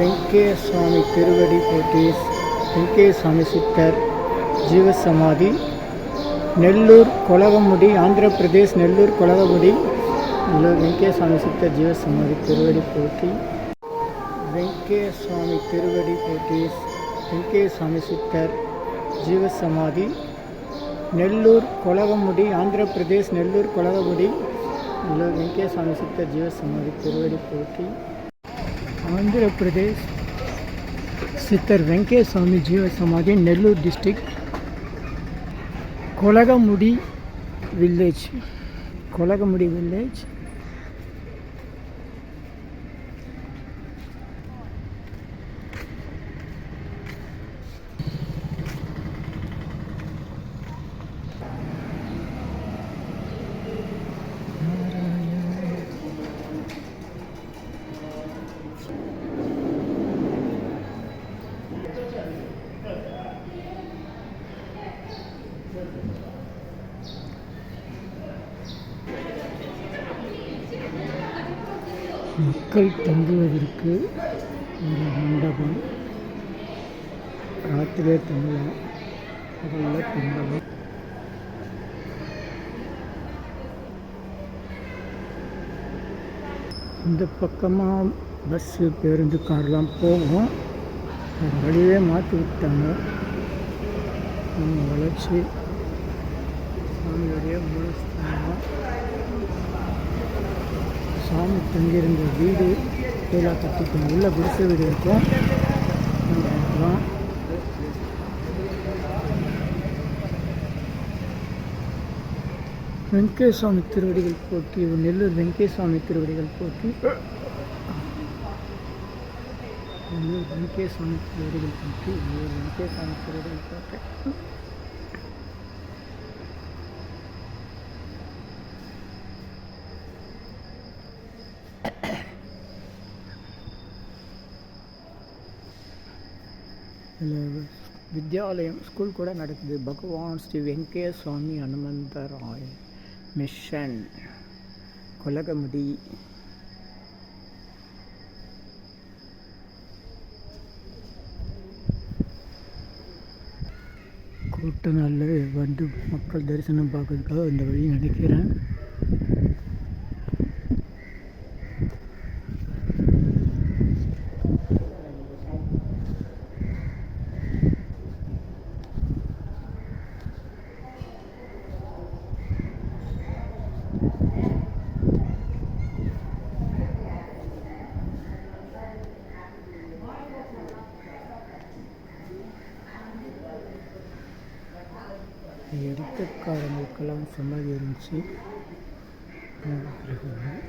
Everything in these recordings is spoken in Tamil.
வெங்கேஸ்வாமி திருவடி போற்றி வெங்கேஸ்வாமி சித்தர் ஜீவசமாதி நெல்லூர் கொலகமுடி ஆந்திர பிரதேஷ் நெல்லூர் கொலகமுடி நெல்லூர் வெங்கேஸ்வாமி சித்தர் ஜீவசமாதி திருவடி போற்றி வெங்கேஸ்வாமி திருவடி போற்றி வெங்கேஸ்வாமி சித்தர் ஜீவசமாதி நெல்லூர் கொலகமுடி ஆந்திர பிரதேஷ் நெல்லூர் கொலகமுடி நெல்லூர் வெங்கேஸ்வாமி சித்தர் ஜீவசமாதி திருவடி போற்றி ஆந்திர பிரதேஷ் சித்தர் வெங்கேஸ்வாமி ஜீவசமாதி Nellore district Golagamudi village Golagamudi village மக்கள் தங்குவதற்கு ஒரு மண்டபம் ராத்திரியே தங்கலாம் பகலில் தங்கலாம் இந்த பக்கமாக பஸ்ஸு பேருந்து கார்லாம் போகும். வழியே மாற்றி விட்டாங்க. வளர்ச்சி சாமியுடைய மூலஸ்தானம். சாமி தங்கியிருந்த வீடு கீழே கட்டிக்கும் உள்ள குடிசை வீடு இருக்கும். அதுதான் வெங்கடேஸ்வாமி திருவடிகள் போற்றி நெல்லூர் வெங்கடேசாமி திருவடிகள் போட்டி. நெல்லூர் வெங்கடேசாமி திருவடிகள் போட்டி நெல்லூர் வெங்கடேசாமி திருவடிகள் போற்றி இதில் வித்யாலயம் ஸ்கூல் கூட நடக்குது. பகவான் ஸ்ரீ வெங்கடேஷ் சுவாமி ஹனுமந்தராய் மிஷன். கொலகமுடி. கூட்ட நாளில் வந்து மக்கள் தரிசனம் பார்க்கறதுக்காக இந்த வழி நினைக்கிறேன். எடுத்துக்காரங்களுக்கெல்லாம் சமாதி இருந்துச்சு நவக்கிரகங்கள்.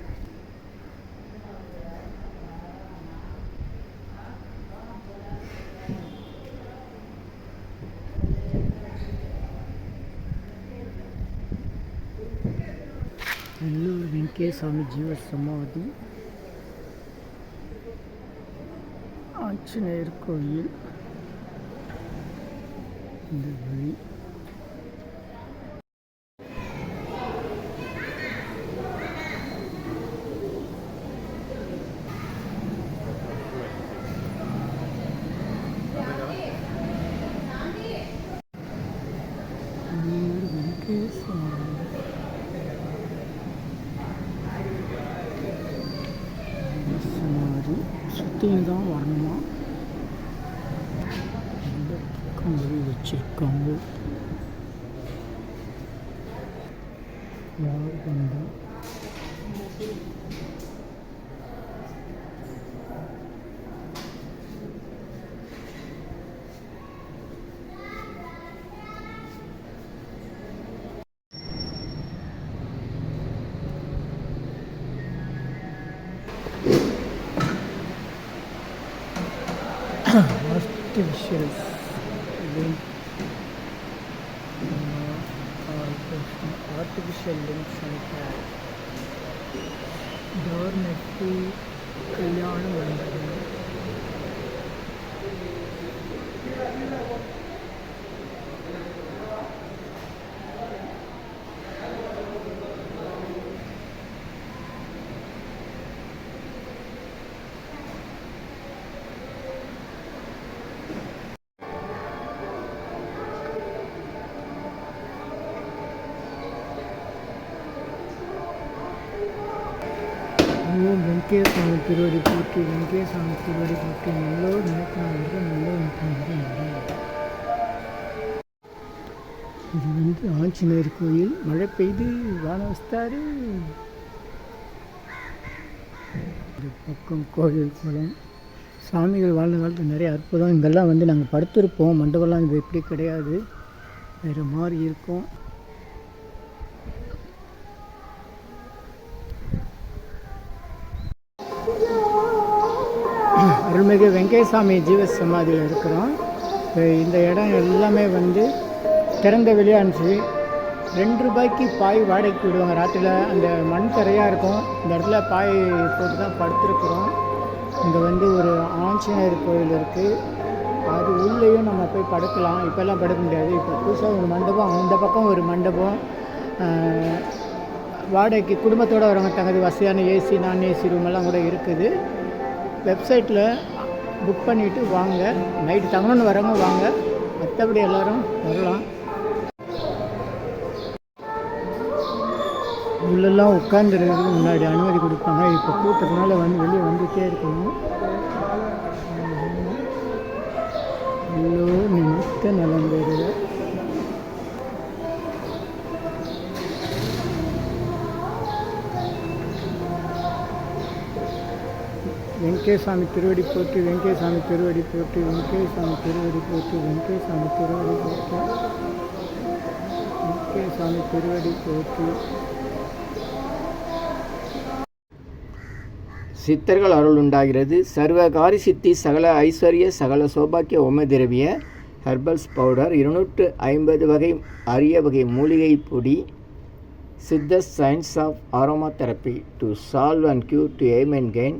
நெல்லூர் வெங்கேசாமி ஜீவ சமாதி ஆஞ்சநேயர் கோயில் இந்த வழி நெல்லூர் வெங்கேசாமி சமாதி சுற்றியும் தான் வரணுமா இந்த பக்கம் வழி നെറ്റ് വിഷ്വൽസ് ഇത് ആർട്ടിഫിഷ്യൽ ലിങ്ക്സ് ഡോർ നെറ്റ് കല്യാണം വേണ്ടത് மண்டபம் வெங்கேசாமி திருவடி போற்றி வெங்கேசாமி திருவடி போற்றி நல்லோர் நினைக்கிறாங்க நல்லோர் நினைக்கிறாங்க இது வந்து ஆஞ்சநேயர் கோயில். மழை பெய்து வானம் வஸ்தாரு பக்கம் கோயில் குளம் சாமிகள் வாழ்ந்த காலத்தில் நிறைய அற்புதம். இங்கெல்லாம் வந்து நாங்கள் படுத்திருப்போம். மண்டபம்லாம் இது எப்படி கிடையாது. வேறு மாதிரி இருக்கும். அருள்மிகு வெங்கடசாமி ஜீவ சமாதியில் இருக்கிறோம் இந்த இடம் எல்லாமே வந்து திறந்த வெளியானுச்சு ரெண்டு ரூபாய்க்கு பாய் வாடகைக்கு விடுவாங்க. ராத்திரியில் அந்த மண் தரையாக இருக்கும். இந்த இடத்துல பாய் போட்டு தான் படுத்துருக்குறோம். இங்கே வந்து ஒரு ஆஞ்சநேயர் கோயில் இருக்குது அது உள்ளேயும் நம்ம போய் படுக்கலாம். இப்போல்லாம் படுக்க முடியாது. இப்போ புதுசாக ஒரு மண்டபம். அந்த பக்கம் ஒரு மண்டபம். வாடகைக்கு குடும்பத்தோடு வரவங்க தகுதி வசதியான ஏசி நான் ஏசி ரூம் எல்லாம் கூட இருக்குது. வெப்சைட்டில் புக் பண்ணிவிட்டு வாங்க. நைட்டு தங்கணும்னு வரவங்க வாங்க. மற்றபடி எல்லோரும் வரலாம். உள்ளெல்லாம் உட்காந்துருக்கிறதுக்கு முன்னாடி அனுமதி கொடுப்பாங்க. இப்போ கூட்டத்தினால வந்து வெளியே வந்துகிட்டே இருக்கணும். ஐயோ நிமித்த நலந்து வெங்கேசாமி திருவடி போற்றி வெங்கேசாமி திருவடி போற்றி வெங்கேசாமி திருவடி போற்றி வெங்கேசாமி திருவடி போற்றி வெங்கேசாமி திருவடி போற்றி. சித்தர்கள் அருள் உண்டாகிறது. சர்வகாரி சித்தி சகல ஐஸ்வர்ய சகல சௌபாக்கிய ஓம திரவிய ஹெர்பல்ஸ் பவுடர் இருநூற்று ஐம்பது வகை அரிய வகை மூலிகை பொடி Siddha science of aromatherapy to solve and cure to aim and gain